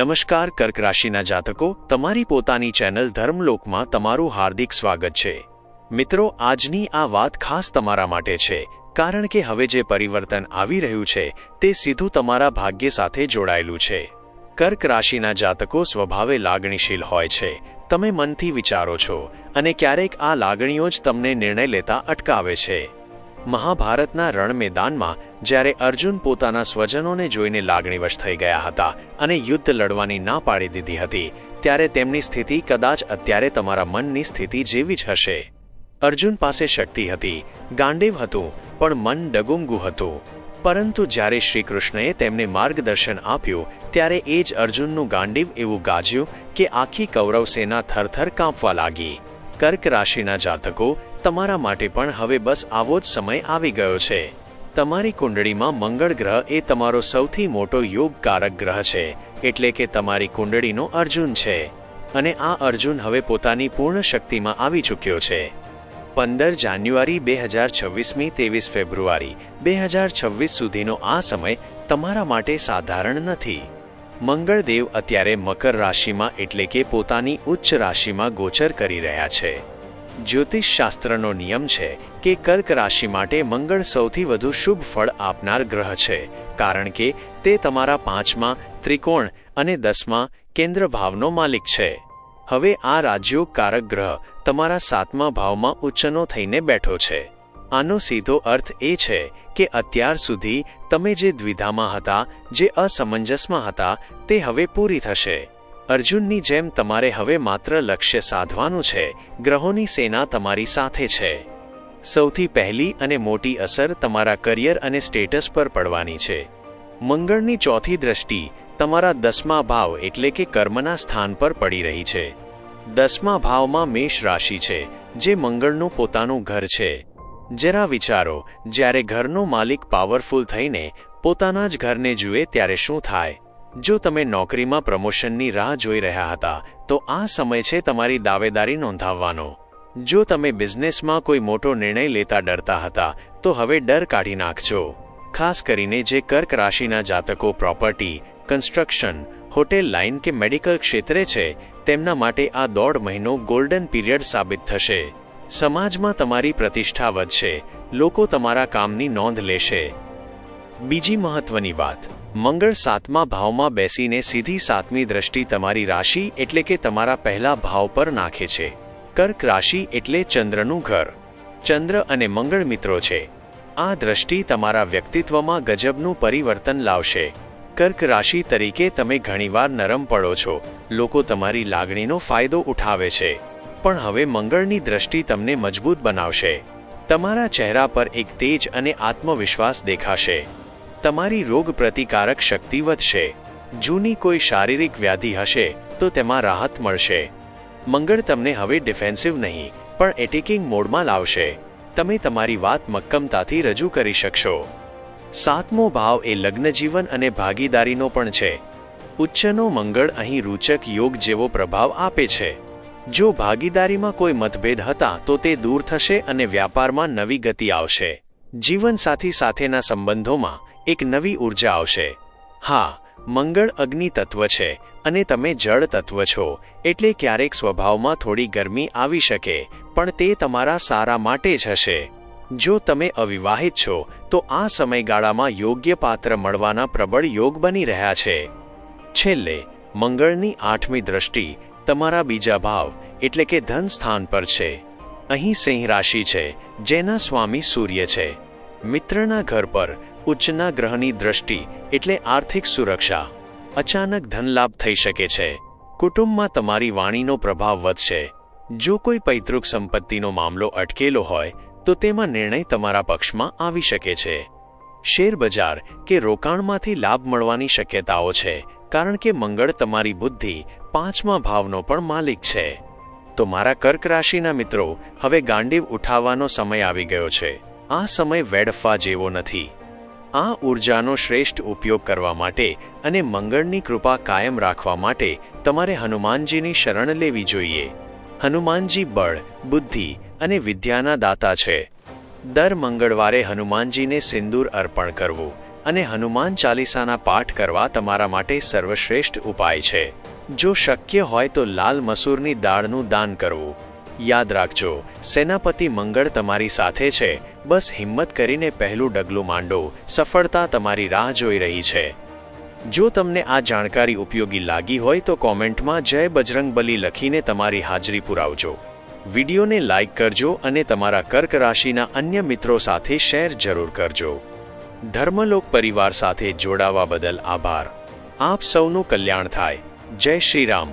નમસ્કાર કર્ક રાશિના જાતકો, તમારી પોતાની ચેનલ ધર્મલોકમાં તમારું હાર્દિક સ્વાગત છે. મિત્રો, આજની આ વાત ખાસ તમારા માટે છે, કારણ કે હવે જે પરિવર્તન આવી રહ્યું છે, તે સીધું તમારા ભાગ્ય સાથે જોડાયેલું છે. કર્ક રાશિના જાતકો સ્વભાવે લાગણીશીલ હોય છે, તમે મનથી વિચારો છો, અને ક્યારેક આ લાગણીઓ જ તમને નિર્ણય લેતા અટકાવે છે. મહાભારતના રણ મેદાનમાં જ્યારે અર્જુન પોતાના સ્વજનોને જોઈને લાગણીવશ થઈ ગયા હતા અને યુદ્ધ લડવાની ના પાડી દીધી હતી, ત્યારે તેમની સ્થિતિ કદાચ અત્યારે તમારા મનની સ્થિતિ જેવી જ હશે. અર્જુન પાસે શક્તિ હતી, ગાંડીવ હતું, પણ મન ડગુંગુ હતું. પરંતુ જ્યારે શ્રી કૃષ્ણએ તેમને માર્ગદર્શન આપ્યું, ત્યારે એ જ અર્જુનનું ગાંડીવ એવું ગાજ્યું કે આખી કૌરવ સેના થરથર કાંપવા લાગી. કર્ક રાશિના જાતકો તમારા માટે પણ હવે બસ આવો જ સમય આવી ગયો છે. તમારી કુંડળીમાં મંગળ ગ્રહ એ તમારો સૌથી મોટો યોગકારક ગ્રહ છે, એટલે કે તમારી કુંડળીનો અર્જુન છે. અને આ અર્જુન હવે પોતાની પૂર્ણ શક્તિમાં આવી ચૂક્યો છે. પંદર જાન્યુઆરી બે હજાર છવ્વીસમી ત્રેવીસ ફેબ્રુઆરી બે હજાર છવ્વીસ સુધીનો આ સમય તમારા માટે સાધારણ નથી. મંગળદેવ અત્યારે મકર રાશિમાં એટલે કે પોતાની ઉચ્ચ રાશિમાં ગોચર કરી રહ્યા છે. જ્યોતિષ શાસ્ત્રનો નિયમ છે કે કર્ક રાશિ માટે મંગળ સૌથી વધુ શુભ ફળ આપનાર ગ્રહ છે, કારણ કે તે તમારા પાંચમા, ત્રિકોણ અને દસમા કેન્દ્ર ભાવનો માલિક છે. હવે આ રાજયોગકારક ગ્રહ તમારા સાતમા ભાવમાં ઉચ્ચનો થઈને બેઠો છે. આનો સીધો અર્થ એ છે કે અત્યાર સુધી તમે જે દ્વિધામાં હતા, જે અસમંજસમાં હતા, તે હવે પૂરી થશે. અર્જુનની જેમ તમારે હવે માત્ર લક્ષ્ય સાધવાનું છે, ગ્રહોની સેના તમારી સાથે છે. સૌથી પહેલી અને મોટી અસર તમારા કરિયર અને સ્ટેટસ પર પડવાની છે. મંગળની ચોથી દ્રષ્ટિ, તમારા દસમા ભાવ એટલે કે કર્મના સ્થાન પર પડી રહી છે. દસમા ભાવમાં મેષ રાશિ છે, જે મંગળનું પોતાનું ઘર છે. જરા વિચારો, જ્યારે ઘરનો માલિક પાવરફુલ થઈને પોતાના જ ઘરને જુએ ત્યારે શું થાય? જો તમે નોકરીમાં પ્રમોશનની રાહ જોઈ રહ્યા હતા, તો આ સમય છે તમારી દાવેદારી નોંધાવવાનો. જો તમે બિઝનેસમાં કોઈ મોટો નિર્ણય લેતા ડરતા હતા, તો હવે ડર કાઢી નાખજો. ખાસ કરીને જે કર્ક રાશિના જાતકો પ્રોપર્ટી, કન્સ્ટ્રક્શન, હોટેલ લાઇન કે મેડિકલ ક્ષેત્રે છે, તેમના માટે આ દોઢ મહિનો ગોલ્ડન પીરિયડ સાબિત થશે. સમાજમાં તમારી પ્રતિષ્ઠા વધશે, લોકો તમારા કામની નોંધ લેશે. બીજી મહત્વની વાત. મંગળ સાતમા ભાવમાં બેસીને સીધી સાતમી દ્રષ્ટિ તમારી રાશિ એટલે કે તમારા પહેલા ભાવ પર નાખે છે. કર્ક રાશિ એટલે ચંદ્રનું ઘર. ચંદ્ર અને મંગળ મિત્રો છે. આ દ્રષ્ટિ તમારા વ્યક્તિત્વમાં ગજબનું પરિવર્તન લાવશે. કર્ક રાશિ તરીકે તમે ઘણીવાર નરમ પડો છો. લોકો તમારી લાગણીનો ફાયદો ઉઠાવે છે. પણ હવે મંગળની દ્રષ્ટિ તમને મજબૂત બનાવશે. તમારા ચહેરા પર એક તેજ અને આત્મવિશ્વાસ દેખાશે. તમારી રોગ પ્રતિકારક શક્તિ વધશે. જૂની કોઈ શારીરિક વ્યાધિ હશે, તો તેમાં રાહત મળશે. મંગળ તમને હવે ડિફેન્સિવ નહીં, પણ એટેકિંગ મોડમાં લાવશે. તમે તમારી વાત મક્કમતાથી રજૂ કરી શકશો. સાતમો ભાવ એ લગ્નજીવન અને ભાગીદારીનો પણ છે. ઉચ્ચનો મંગળ અહીં રૂચક યોગ જેવો પ્રભાવ આપે છે. જો ભાગીદારીમાં કોઈ મતભેદ હતા, તો તે દૂર થશે અને વ્યાપારમાં નવી ગતિ આવશે. જીવનસાથી સાથેના સંબંધોમાં એક નવી ઊર્જા આવશે. હા, મંગળ અગ્નિ તત્વ છે અને તમે જળ તત્વ છો, એટલે ક્યારેક સ્વભાવમાં થોડી ગરમી આવી શકે, પણ તે તમારા સારા માટે જ હશે. જો તમે અવિવાહિત છો, તો આ સમયગાળામાં યોગ્ય પાત્ર મળવાના પ્રબળ યોગ બની રહ્યા છે. છેલ્લે, મંગળની આઠમી દ્રષ્ટિ, તમારા બીજા ભાવ, એટલે કે ધન સ્થાન પર છે. અહીં સિંહ રાશિ છે, જેના સ્વામી સૂર્ય છે. મિત્રના ઘર પર ઉચ્ચના ગ્રહની દ્રષ્ટિ એટલે આર્થિક સુરક્ષા. અચાનક ધનલાભ થઈ શકે છે. કુટુંબમાં તમારી વાણીનો પ્રભાવ વધશે. જો કોઈ પૈતૃક સંપત્તિનો મામલો અટકેલો હોય, તો તેમાં નિર્ણય તમારા પક્ષમાં આવી શકે છે. શેરબજાર કે રોકાણમાંથી લાભ મળવાની શક્યતાઓ છે, કારણ કે મંગળ તમારી બુદ્ધિ પાંચમા ભાવનો પણ માલિક છે. તો મારા કર્ક રાશિના મિત્રો, હવે ગાંડીવ ઉઠાવવાનો સમય આવી ગયો છે. આ સમય વેડફવા જેવો નથી. આ ઉર્જાનો શ્રેષ્ઠ ઉપયોગ કરવા માટે અને મંગળની કૃપા કાયમ રાખવા માટે તમારે હનુમાનજીની શરણ લેવી જોઈએ. હનુમાનજી બળ, બુદ્ધિ અને વિદ્યાના દાતા છે. દર મંગળવારે હનુમાનજીને સિંદૂર અર્પણ કરવું અને હનુમાન ચાલીસાના પાઠ કરવા તમારા માટે સર્વશ્રેષ્ઠ ઉપાય છે. જો શક્ય હોય તો લાલ મસૂરની દાળનું દાન કરવું. યાદ રાખજો, સેનાપતિ મંગળ તમારી સાથે છે. બસ હિંમત કરીને પહેલું ડગલું માંડો. સફળતા તમારી રાહ જોઈ રહી છે. જો તમને આ જાણકારી ઉપયોગી લાગી હોય તો કોમેન્ટમાં જય બજરંગબલી લખીને તમારી હાજરી પુરાવજો. વિડીયોને લાઇક કરજો અને તમારા કર્ક રાશિના અન્ય મિત્રો સાથે શેર જરૂર કરજો. ધર્મલોક પરિવાર સાથે જોડાવા બદલ આભાર. આપ સૌનું કલ્યાણ થાય. જય શ્રી રામ.